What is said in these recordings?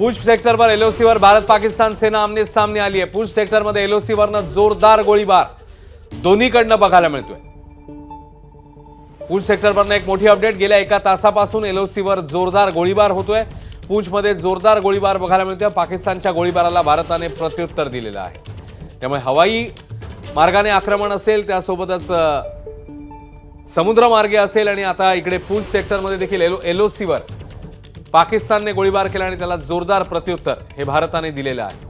पूछ सेक्टरवर एलओसीवर भारत पाकिस्तान सेना आमने सामने आली आहे पूछ सेक्टरमध्ये एलओसीवरनं जोरदार गोळीबार दोन्हीकडनं बघायला मिळतोय. पूंछ सेक्टरवरनं एक मोठी अपडेट गेल्या एका तासापासून एलओसीवर जोरदार गोळीबार होतोय. पूंछमध्ये जोरदार गोळीबार बघायला मिळतोय. पाकिस्तानच्या गोळीबाराला भारताने प्रत्युत्तर दिलेलं आहे. त्यामुळे हवाई मार्गाने आक्रमण असेल त्यासोबतच समुद्रमार्गे असेल आणि आता इकडे पूंछ सेक्टरमध्ये देखील एलो एलओसीवर पाकिस्तानने गोळीबार केला आणि त्याला जोरदार प्रत्युत्तर हे भारताने दिलेलं आहे.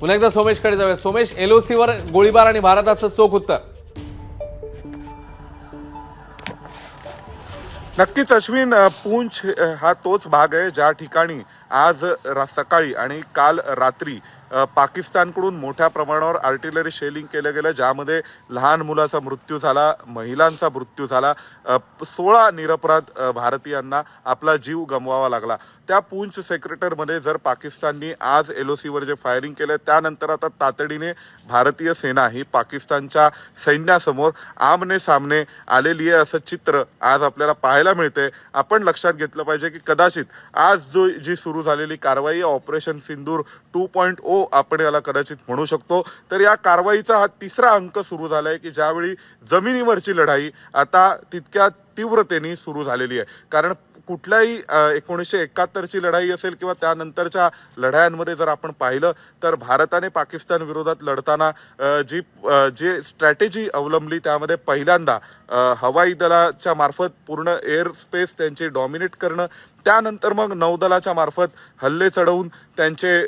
पुन्हा एकदा सोमेशकडे जाऊया. सोमेश एलओसीवर गोळीबार आणि भारताचं चोख उत्तर. नक्कीच अश्विन पूंछ हा तोच भाग आहे ज्या ठिकाणी आज रा सकाळी आणि काल रात्री पाकिस्तानकडून मोठ्या प्रमाणावर आर्टिलरी शेलिंग केलं गेलं ज्यामध्ये लहान मुलाचा मृत्यू झाला महिलांचा मृत्यू झाला. सोळा निरपराध भारतीयांना आपला जीव गमवावा लागला. त्या पूंछ सेक्रेटरमध्ये जर पाकिस्ताननी आज एल ओ सीवर जे फायरिंग केलं त्यानंतर आता तातडीने भारतीय सेना ही पाकिस्तानच्या सैन्यासमोर आमने सामने आलेली आहे असं चित्र आज आपल्याला पाहायला मिळते आपण लक्षात घेतलं पाहिजे की कदाचित आज जो जी सुरू झालेली कारवाई operation Sindoor two point O आपण याला कदाचित म्हणू शकतो. तर या कारवाईचा हा तिसरा अंक सुरू झाला आहे की ज्यावेळी जमिनीवरची लढाई आता तितक्या तीव्रतेने सुरू झालेली आहे. कारण कुठल्याही एकोणीसशे एकाहत्तरची लढाई असेल किंवा त्यानंतरच्या लढायांमध्ये जर आपण पाहिलं तर भारताने पाकिस्तान विरोधात लढताना जी जे स्ट्रॅटेजी अवलंबली त्यामध्ये पहिल्यांदा हवाई दलाच्या मार्फत पूर्ण एअर स्पेस त्यांची डॉमिनेट करणं त्यानंतर मग नौदलाच्या मार्फत हल्ले चढवून त्यांचे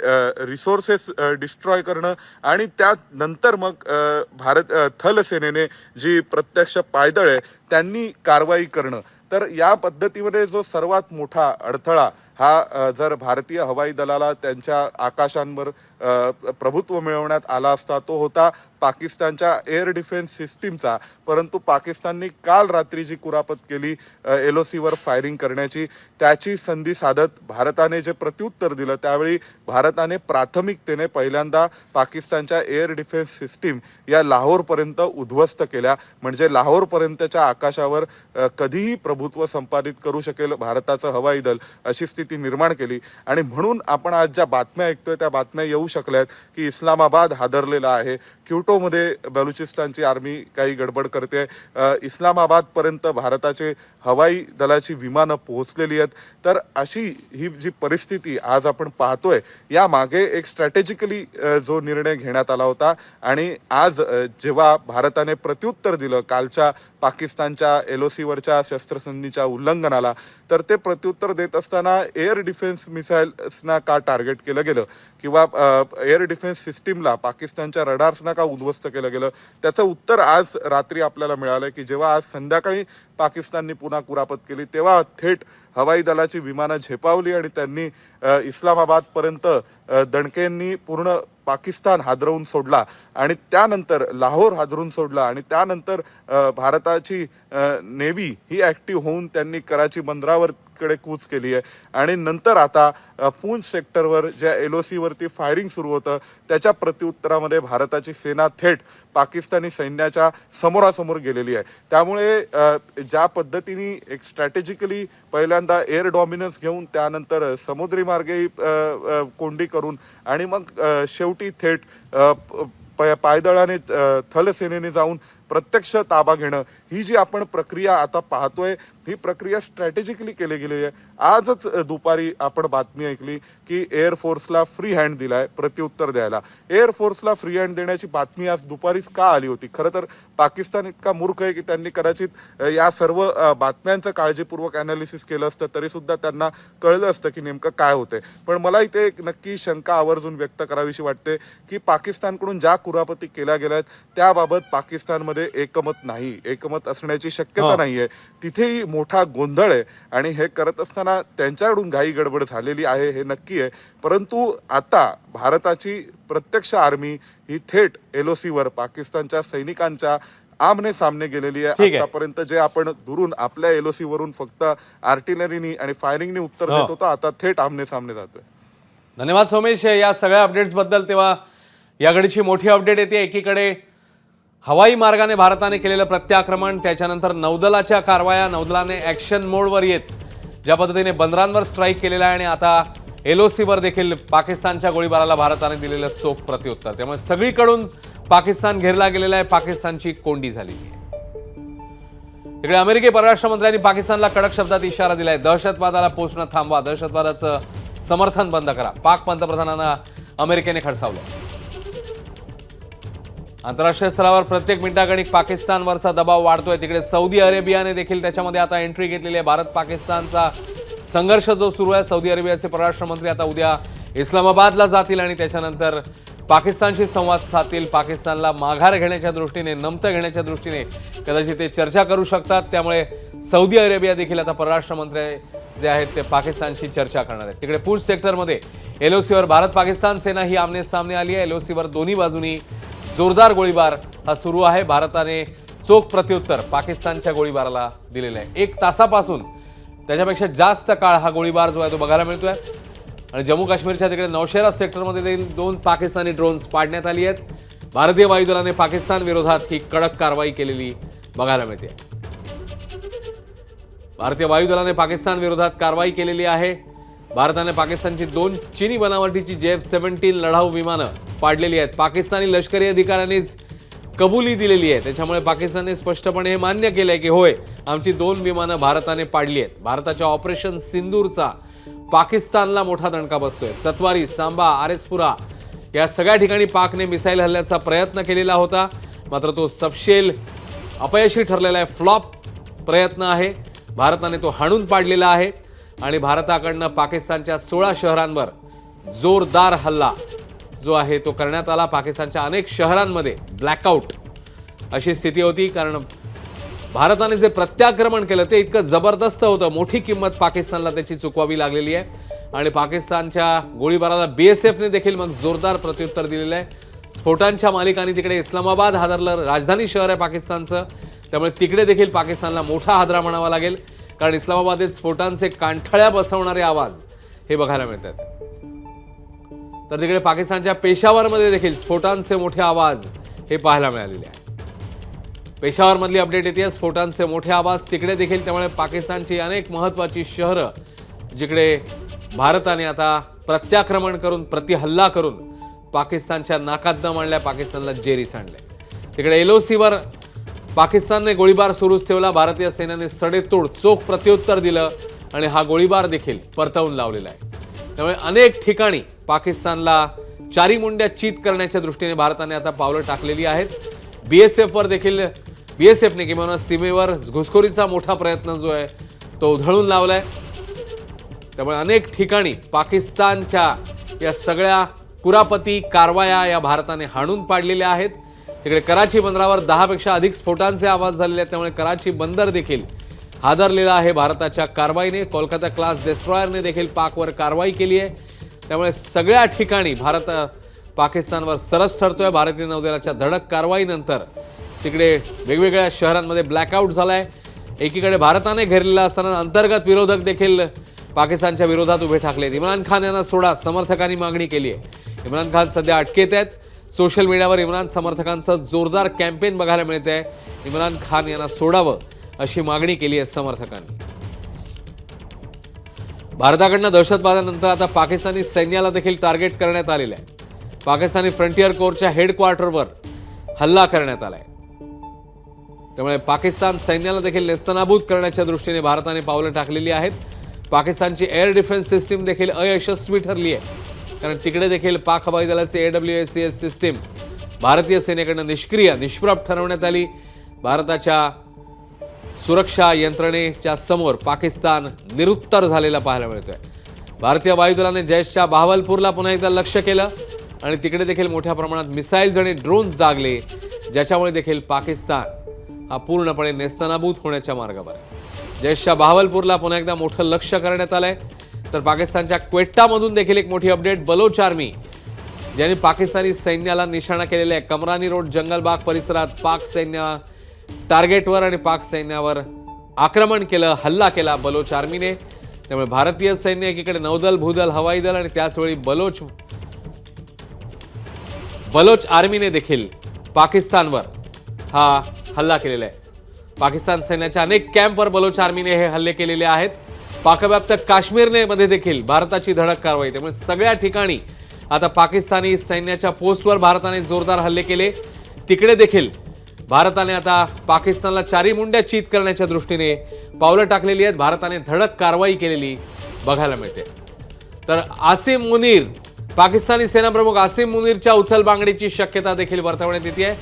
रिसोर्सेस डिस्ट्रॉय करणं आणि त्यानंतर मग भारत थलसेनेने जी प्रत्यक्ष पायदळ आहे त्यांनी कारवाई करणं. तर या पद्धतीमध्ये जो सर्वात मोठा अडथळा हा जर भारतीय हवाई दलाला त्यांच्या आकाशांवर प्रभुत्व मिळवण्यात आला असता तो होता पाकिस्तानच्या एअर डिफेन्स सिस्टीमचा परंतु पाकिस्ताननी काल रात्री जी कुरापत केली एल ओ सीवर फायरिंग करण्याची त्याची संधी साधत भारताने जे प्रत्युत्तर दिलं त्यावेळी भारताने प्राथमिकतेने पहिल्यांदा पाकिस्तानच्या एअर डिफेन्स सिस्टीम या लाहोरपर्यंत उद्ध्वस्त केल्या. म्हणजे लाहोरपर्यंतच्या आकाशावर कधीही प्रभुत्व संपादित करू शकेल भारताचं हवाई दल अशी स्थिती निर्माण केली. आणि म्हणून आपण आज ज्या बातम्या ऐकतोय त्या बातम्या येऊ शकल्यात की इस्लामाबाद हादरलेला आहे क्युटोमध्ये बलुचिस्तानची आर्मी काही गडबड करते. इस्लामाबादपर्यंत भारताचे हवाई दलाची विमानं पोहोचलेली आहेत. तर अशी ही जी परिस्थिती आज आपण पाहतोय या मागे एक स्ट्रॅटेजिकली जो निर्णय घेण्यात आला होता. आणि आज जेव्हा भारताने प्रत्युत्तर दिलं कालच्या पाकिस्तानच्या एल ओ सीवरच्या शस्त्रसंधीच्या उल्लंघनाला तर ते प्रत्युत्तर देत असताना एअर डिफेन्स मिसाईल्सना का टार्गेट केलं गेलं? किंवा एअर डिफेन्स सिस्टीमला पाकिस्तानच्या रडार्सना का उद्ध्वस्त केलं गेलं? त्याचं उत्तर आज रात्री आपल्याला मिळालं की जेव्हा आज संध्याकाळी पाकिस्ताननी पुन्हा कुरापत केली तेव्हा थेट हवाई दलाची विमानं झेपावली आणि त्यांनी इस्लामाबादपर्यंत दणकेंनी पूर्ण पाकिस्तान हादरवून सोडला आणि त्यानंतर लाहोर हादरून सोडला आणि त्यानंतर भारताची नेव्ही ही ॲक्टिव्ह होऊन त्यांनी कराची बंदरावर कडे कूच केली आहे आणि नंतर आता पूंछ सेक्टरवर ज्या एल ओ सीवरती फायरिंग सुरू होतं त्याच्या प्रत्युत्तरामध्ये भारताची सेना थेट पाकिस्तानी सैन्याच्या समोरासमोर गेलेली आहे. त्यामुळे ज्या पद्धतीने एक स्ट्रॅटेजिकली पहिल्यांदा एअर डॉमिनन्स घेऊन त्यानंतर समुद्री मार्गे कोंडी करून आणि मग शेवटी थेट प- पायदळाने थलसेनेने जाऊन प्रत्यक्ष ताबा घेणं ही जी आपण प्रक्रिया आता पाहतोय ही प्रक्रिया स्ट्रॅटेजिकली केली गेली आहे. आजच दुपारी आपण बातमी ऐकली की एअर फोर्सला फ्री हँड दिलाय प्रत्युत्तर द्यायला. एअर फोर्सला फ्री हँड देण्याची बातमी आज दुपारीच का आली होती? खरं तर पाकिस्तान इतका मूर्ख आहे की त्यांनी कदाचित या सर्व बातम्यांचं काळजीपूर्वक अनालिसिस केलं असतं तरी सुद्धा त्यांना कळलं असतं की नेमकं काय होतंय. पण मला इथे एक नक्की शंका आवर्जून व्यक्त करावीशी वाटते की पाकिस्तानकडून ज्या कुरापती केल्या गेल्या आहेत त्याबाबत पाकिस्तानमध्ये एकमत नाही. एकमत असण्याची शक्यता. नाहीये. तिथेही मोठा गोंधळ आहे. आणि हे करत असताना त्यांच्याकडून घाई गडबड झालेली आहे हे नक्की आहे. परंतु आता भारताची प्रत्यक्ष आर्मी ही थेट एलओसीवर पाकिस्तानच्या सैनिकांच्या आमने सामने गेलेली आहे. आतापर्यंत जे आपण दुरून आपल्या एलओसी वरून फक्त आर्टिलरीनी आणि फायरिंगनी उत्तर हो. देत होतो आता थेट आमने सामने जातोय धन्यवाद सोमेश. या सगळ्या अपडेट्सबद्दल तेव्हा या घडीची मोठी अपडेट येते. एकीकडे हवाई मार्गाने भारताने केलेलं प्रत्याक्रमण त्याच्यानंतर नौदलाच्या कारवाया नौदलाने ॲक्शन मोडवर येत. ज्या पद्धतीने बंदरांवर स्ट्राईक केलेला आहे आणि आता एलओसीवर देखील पाकिस्तानच्या गोळीबाराला भारताने दिलेलं चोख प्रत्युत्तर. त्यामुळे सगळीकडून पाकिस्तान घेरला गेलेला आहे पाकिस्तानची कोंडी झाली. इकडे अमेरिकी परराष्ट्र मंत्र्यांनी पाकिस्तानला कडक शब्दात इशारा दिलाय. दहशतवादाला पोचणं थांबवा. दहशतवादाचं समर्थन बंद करा. पाक पंतप्रधानांना अमेरिकेने खडसावलं. आंतरराष्ट्रीय स्तरावर प्रत्येक मिनिटागणिक पाकिस्तानवरचा दबाव वाढतोय. तिकडे सौदी अरेबियाने देखील त्याच्यामध्ये आता एंट्री घेतलेली आहे. भारत पाकिस्तानचा संघर्ष जो सुरू आहे सौदी अरेबियाचे परराष्ट्र मंत्री आता उद्या इस्लामाबादला जातील आणि त्याच्यानंतर पाकिस्तानशी संवाद साधतील. पाकिस्तानला माघार घेण्याच्या दृष्टीने नमतं घेण्याच्या दृष्टीने कदाचित ते चर्चा करू शकतात. त्यामुळे सौदी अरेबिया देखील आता परराष्ट्र मंत्री जे आहेत ते पाकिस्तानशी चर्चा करणार आहेत. तिकडे पूंछ सेक्टरमध्ये एलओसीवर भारत पाकिस्तान सेना ही आमने सामने आली आहे. एलओसीवर दोन्ही बाजूनी जोरदार गोळीबार हा सुरू आहे. भारताने चोख प्रत्युत्तर पाकिस्तानच्या गोळीबाराला दिलेलं आहे. एक तासापासून त्याच्यापेक्षा जास्त काळ हा गोळीबार जो आहे तो बघायला मिळतोय. आणि जम्मू काश्मीरच्या तिकडे नौशेरा सेक्टरमध्ये देखील दोन पाकिस्तानी ड्रोन्स पाडण्यात आली आहेत. भारतीय वायुदलाने पाकिस्तान विरोधात ही कडक कारवाई केलेली बघायला मिळते. भारतीय वायुदलाने पाकिस्तान विरोधात कारवाई केलेली आहे. भारताने पाकिस्तानची दोन चिनी बनावटीची जे एफ सेव्हन्टीन लढाऊ विमानं पाडलेली आहेत. पाकिस्तानी लष्करी अधिकाऱ्यांनीच कबुली दिलेली आहे. त्याच्यामुळे पाकिस्तानने स्पष्टपणे हे मान्य केलं आहे की होय आमची दोन विमानं भारताने पाडली आहेत. भारताच्या ऑपरेशन सिंदूरचा पाकिस्तानला मोठा दणका बसतोय. सत्वारी सांबा आरेसपुरा या सगळ्या ठिकाणी पाकने मिसाईल हल्ल्याचा प्रयत्न केलेला होता. मात्र तो सपशेल अपयशी ठरलेला आहे. फ्लॉप प्रयत्न आहे. भारताने तो हाणून पाडलेला आहे. आणि भारताकडनं पाकिस्तानच्या सोळा शहरांवर जोरदार हल्ला जो आहे तो करण्यात आला. पाकिस्तानच्या अनेक शहरांमध्ये ब्लॅकआउट अशी स्थिती होती. कारण भारताने जे प्रत्याक्रमण केलं ते इतकं जबरदस्त होतं. मोठी किंमत पाकिस्तानला त्याची चुकवावी लागलेली आहे. आणि पाकिस्तानच्या गोळीबाराला बी एस एफने देखील मग जोरदार प्रत्युत्तर दिलेलं आहे. स्फोटांच्या मालिकांनी तिकडे इस्लामाबाद हादरलं. राजधानी शहर आहे पाकिस्तानचं. त्यामुळे तिकडे देखील पाकिस्तानला मोठा हादरा म्हणावा लागेल. कारण इस्लामाबादेत स्फोटांचे कांठळ्या बसवणारे आवाज हे बघायला मिळतात. तर तिकडे पाकिस्तानच्या पेशावरमध्ये देखील स्फोटांचे मोठे आवाज हे पाहायला मिळालेले आहे पेशावरमधली अपडेट येते स्फोटांचे मोठे आवाज तिकडे देखील त्यामुळे पाकिस्तानची अनेक महत्त्वाची शहरं जिकडे भारताने आता प्रत्याक्रमण करून प्रतिहल्ला करून पाकिस्तानच्या नाकात न मांडल्या पाकिस्तानला जेरी सांडले तिकडे एलओसीवर पाकिस्तानने गोळीबार सुरूच ठेवला. भारतीय सेनेने सडेतोड चोख प्रत्युत्तर दिलं आणि हा गोळीबार देखील परतवून लावलेला आहे. त्यामुळे अनेक ठिकाणी पाकिस्तानला चारी मुंड्या चित करण्याच्या दृष्टीने भारताने आता पावलं टाकलेली आहेत. बी एस एफवर देखील बी एस एफने किंवा सीमेवर घुसखोरीचा मोठा प्रयत्न जो आहे तो उधळून लावला आहे त्यामुळे अनेक ठिकाणी पाकिस्तानच्या या सगळ्या कुरापती कारवाया या भारताने हाणून पाडलेल्या आहेत. तिकडे कराची बंदरावर दहापेक्षा अधिक स्फोटांचे आवाज झालेले आहेत. त्यामुळे कराची बंदर देखील हादरलेला आहे. भारताच्या कारवाईने कोलकाता क्लास डेस्ट्रॉयरने देखील पाकवर कारवाई केली आहे. त्यामुळे सगळ्या ठिकाणी भारत पाकिस्तानवर सरस ठरतोय. भारतीय नौदलाच्या धडक कारवाईनंतर तिकडे वेगवेगळ्या शहरांमध्ये ब्लॅकआउट आहे एकीकडे भारताने घेरलेला असताना अंतर्गत विरोधक देखील पाकिस्तानच्या विरोधात उभे ठाकले इम्रान खान यांना सोडा समर्थकांनी मागणी केली आहे. इम्रान खान सध्या अटकेत आहेत. सोशल मीडियावर इम्रान समर्थकांचं जोरदार कॅम्पेन बघायला मिळत आहे इम्रान खान यांना सोडावं अशी मागणी केली आहे समर्थकांनी. भारताकडनं दहशतवादानंतर आता पाकिस्तानी सैन्याला देखील टार्गेट करण्यात आलेलं आहे. पाकिस्तानी फ्रंटियर कोरच्या हेडक्वार्टरवर हल्ला करण्यात आलाय. त्यामुळे पाकिस्तान सैन्याला देखील नेस्तनाबूत करण्याच्या दृष्टीने भारताने पावलं टाकलेली आहेत. पाकिस्तानची एअर डिफेन्स सिस्टीम देखील अयशस्वी ठरली आहे. कारण तिकडे देखील पाक हवाई दलाची A W S C S system भारतीय सेनेकडनं निष्क्रिय निष्प्रभ ठरवण्यात आली. भारताच्या सुरक्षा यंत्रणेच्या समोर पाकिस्तान निरुत्तर झालेला पाहायला मिळतोय. भारतीय वायुदलाने जैशच्या बहावलपूरला पुन्हा एकदा लक्ष केलं आणि तिकडे देखील मोठ्या प्रमाणात मिसाईल्स आणि ड्रोन्स डागले ज्याच्यामुळे देखील पाकिस्तान हा पूर्णपणे नेस्तनाबूत होण्याच्या मार्गावर आहे. जैशच्या बहावलपूरला पुन्हा एकदा मोठं लक्ष करण्यात आलंय. तर पाकिस्तानच्या क्वेट्टामधून देखील एक मोठी अपडेट. बलोच आर्मी ज्यांनी पाकिस्तानी सैन्याला निशाणा केलेला आहे. कमरानी रोड जंगलबाग परिसरात पाक सैन्य टार्गेटवर आणि पाक सैन्यावर आक्रमण केलं हल्ला केला बलोच आर्मीने. त्यामुळे भारतीय सैन्य एकीकडे नौदल भूदल हवाई दल आणि त्याचवेळी बलोच बलोच आर्मीने देखील पाकिस्तानवर हा हल्ला केलेला आहे. पाकिस्तान सैन्याच्या अनेक कॅम्पवर बलोच आर्मीने हे हल्ले केलेले आहेत. पाकव्याप्त काश्मीरमध्ये देखील भारताची धडक कारवाई. त्यामुळे सगळ्या ठिकाणी आता पाकिस्तानी सैन्याच्या पोस्टवर भारताने जोरदार हल्ले केले. तिकडे देखील भारताने आता पाकिस्तानला चारी मुंड्या चित करण्याच्या दृष्टीने पावलं टाकलेली आहेत. भारताने धडक कारवाई केलेली बघायला मिळते. तर आसिम मुनीर पाकिस्तानी सेनाप्रमुख आसिम मुनीरच्या उचलबांगडीची शक्यता देखील वर्तवण्यात येते आहे.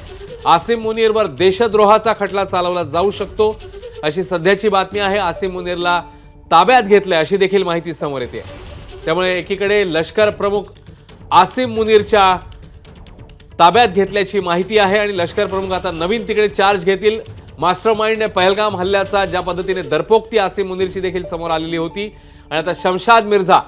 आसिम मुनीरवर देशद्रोहाचा खटला चालवला जाऊ शकतो अशी सध्याची बातमी आहे. आसिम मुनीरला ताब्यात घेतलंय अशी देखील माहिती समोर येते. त्यामुळे एकीकडे लष्कर प्रमुख आसिम मुनीरच्या ताब्यात घेतल्याची माहिती आहे आणि लष्कर प्रमुख आता नवीन तिकडे चार्ज घेतील. मास्टर माइंडने पहलगाम हल्ल्याचा ज्या पद्धतीने दरपोक्ती आसिम मुनीरची देखील समोर आलेली होती. आणि आता शमशाद मिर्झा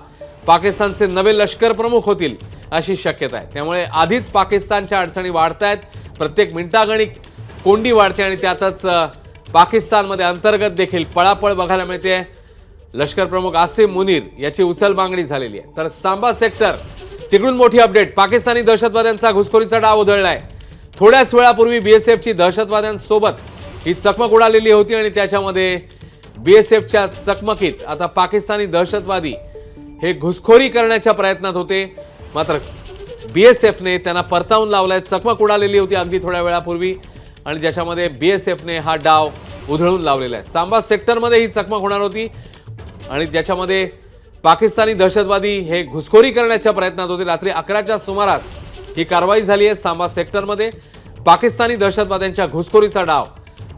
पाकिस्तानचे नवे लष्कर प्रमुख होतील अशी शक्यता आहे. त्यामुळे आधीच पाकिस्तानच्या अडचणी वाढत आहेत प्रत्येक मिनिटागणिक कोंडी वाढते आणि त्यातच पाकिस्तानमध्ये अंतर्गत देखील पळापळ बघायला मिळते. लष्कर प्रमुख आसिम मुनीर याची उचलबांगडी झालेली आहे. तर सांबा सेक्टर तिकडून मोठी अपडेट. पाकिस्तानी दहशतवाद्यांचा घुसखोरीचा डाव उधळलाय. थोड्याच वेळापूर्वी बीएसएफची दहशतवाद्यांसोबत ही चकमक उडालेली होती आणि त्याच्यामध्ये बीएसएफच्या चकमकीत आता पाकिस्तानी दहशतवादी हे घुसखोरी करण्याच्या प्रयत्नात होते. मात्र बीएसएफने त्यांना परतावून लावलाय. चकमक उडालेली होती अगदी थोड्या वेळापूर्वी आणि ज्याच्यामध्ये बीएसएफने हा डाव उधळून लावलेला आहे. सांबा सेक्टरमध्ये ही चकमक होणार होती. आणि ज्याच्यामध्ये पाकिस्तानी दहशतवादी हे घुसखोरी करण्याच्या प्रयत्नात होते. रात्री अकराच्या सुमारास ही कारवाई झाली आहे सांबा सेक्टरमध्ये. पाकिस्तानी दहशतवाद्यांच्या घुसखोरीचा डाव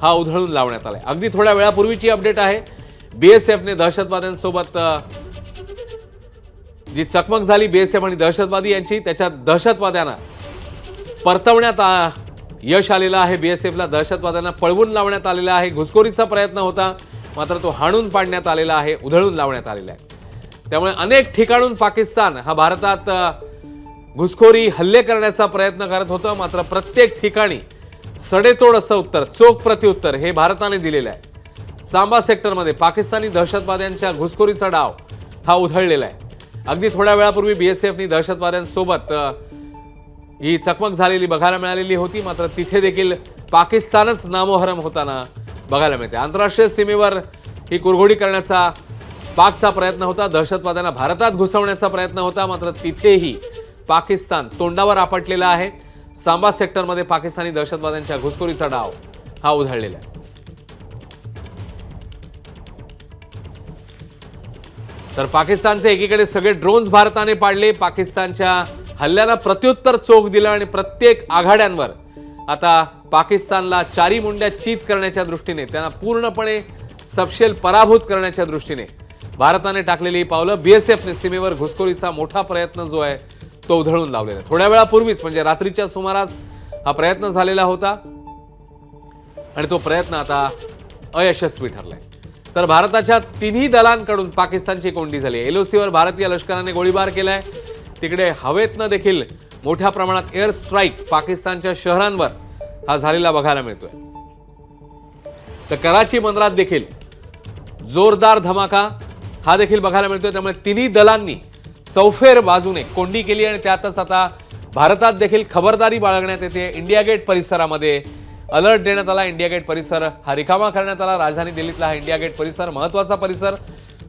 हा उधळून लावण्यात आला अगदी थोड्या वेळापूर्वीची अपडेट आहे. बीएसएफने दहशतवाद्यांसोबत जी चकमक झाली बीएसएफ आणि दहशतवादी यांची त्याच्या दहशतवाद्यांना परतवण्यात आ- यश आलेलं आहे. बीएसएफला दहशतवाद्यांना पळवून लावण्यात आलेला आहे. घुसखोरीचा प्रयत्न होता. मात्र तो हाणून पाडण्यात आलेला आहे उधळून लावण्यात आलेला आहे. त्यामुळे अनेक ठिकाणून पाकिस्तान हा भारतात घुसखोरी हल्ले करण्याचा प्रयत्न करत होतं. मात्र प्रत्येक ठिकाणी सडेतोड असं उत्तर चोख प्रत्युत्तर हे भारताने दिलेलं आहे. सांबा सेक्टरमध्ये पाकिस्तानी दहशतवाद्यांच्या घुसखोरीचा डाव हा उधळलेला आहे. अगदी थोड्या वेळापूर्वी बीएसएफनी दहशतवाद्यांसोबत ही चकमक झालेली बघायला मिळालेली होती. मात्र तिथे देखील पाकिस्तानच नामोहरम होताना बघायला मिळते. आंतरराष्ट्रीय सीमेवर ही कुरघोडी करण्याचा पाकचा प्रयत्न होता. दहशतवाद्यांना भारतात घुसवण्याचा प्रयत्न होता. मात्र तिथेही पाकिस्तान तोंडावर आपटलेला आहे. सांबा सेक्टरमध्ये पाकिस्तानी दहशतवाद्यांच्या घुसखोरीचा डाव हा उधळलेला आहे. तर पाकिस्तानचे एकीकडे सगळे ड्रोन्स भारताने पाडले. पाकिस्तानच्या हल्ल्याला प्रत्युत्तर चोख दिलं आणि प्रत्येक आघाड्यांवर आता पाकिस्तानला चारी मुंड्या चित करण्याच्या दृष्टीने त्यांना पूर्णपणे सपशेल पराभूत करण्याच्या दृष्टीने भारताने टाकलेली ही पावलं बीएसएफने सीमेवर घुसखोरीचा मोठा प्रयत्न जो आहे तो उधळून लावलेला आहे. थोड्या वेळापूर्वीच म्हणजे रात्रीच्या सुमारास हा प्रयत्न झालेला होता. आणि तो प्रयत्न आता अयशस्वी ठरलाय. तर भारताच्या तिन्ही दलांकडून पाकिस्तानची कोंडी झाली एलओसीवर भारतीय लष्कराने गोळीबार केलाय. तिकडे हवेतनं देखील मोठ्या प्रमाणात एअर स्ट्राईक पाकिस्तानच्या शहरांवर हा झालेला बघायला मिळतोय. तर कराची बंदरात देखील जोरदार धमाका हा देखील बघायला मिळतोय. त्यामुळे तिन्ही दलांनी चौफेर बाजूने कोंडी केली आणि त्यातच आता भारतात देखील खबरदारी बाळगण्यात येते. इंडिया गेट परिसरामध्ये अलर्ट देण्यात आला. इंडिया गेट परिसर हा रिकामा करण्यात आला. राजधानी दिल्लीतला हा इंडिया गेट परिसर महत्त्वाचा परिसर.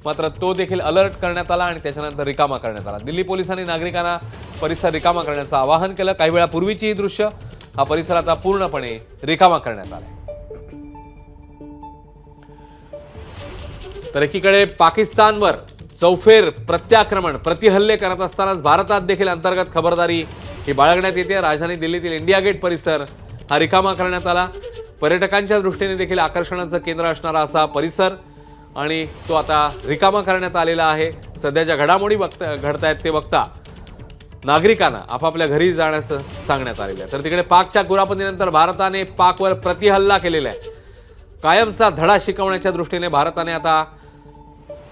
मात्र तो देखील अलर्ट करण्यात आला आणि त्याच्यानंतर रिकामा करण्यात आला. दिल्ली पोलिसांनी नागरिकांना परिसर रिकामा करण्याचं आवाहन केलं. काही वेळापूर्वीची ही दृश्य हा परिसर आता पूर्णपणे रिकामा करण्यात आला तर एकीकडे पाकिस्तानवर चौफेर प्रत्याक्रमण प्रतिहल्ले करत असतानाच भारतात देखील अंतर्गत खबरदारी ही बाळगण्यात येते. राजधानी दिल्लीतील इंडिया गेट परिसर हा रिकामा करण्यात आला. पर्यटकांच्या दृष्टीने देखील आकर्षणाचं केंद्र असणारा असा परिसर आणि तो आता रिकामा करण्यात आलेला आहे. सध्याच्या घडामोडी बघता घडतायत ते बघता नागरिकांना आपापल्या घरी जाण्याचं सांगण्यात आलेलं आहे. तर तिकडे पाकच्या कुरापतीनंतर भारताने पाकवर प्रतिहल्ला केलेला आहे. कायमचा धडा शिकवण्याच्या दृष्टीने भारताने आता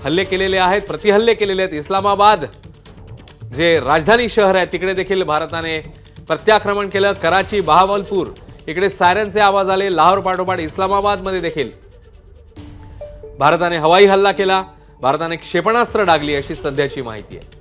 हल्ले केलेले आहेत प्रतिहल्ले केलेले आहेत. इस्लामाबाद जे राजधानी शहर आहे तिकडे देखील भारताने प्रत्याक्रमण केलं. कराची बहावलपूर इकडे सायरनचे आवाज आले. लाहोर पाठोपाठ इस्लामाबादमध्ये देखील भारताने हवाई हल्ला केला. भारताने क्षेपणास्त्र डागली अशी सध्याची माहिती आहे.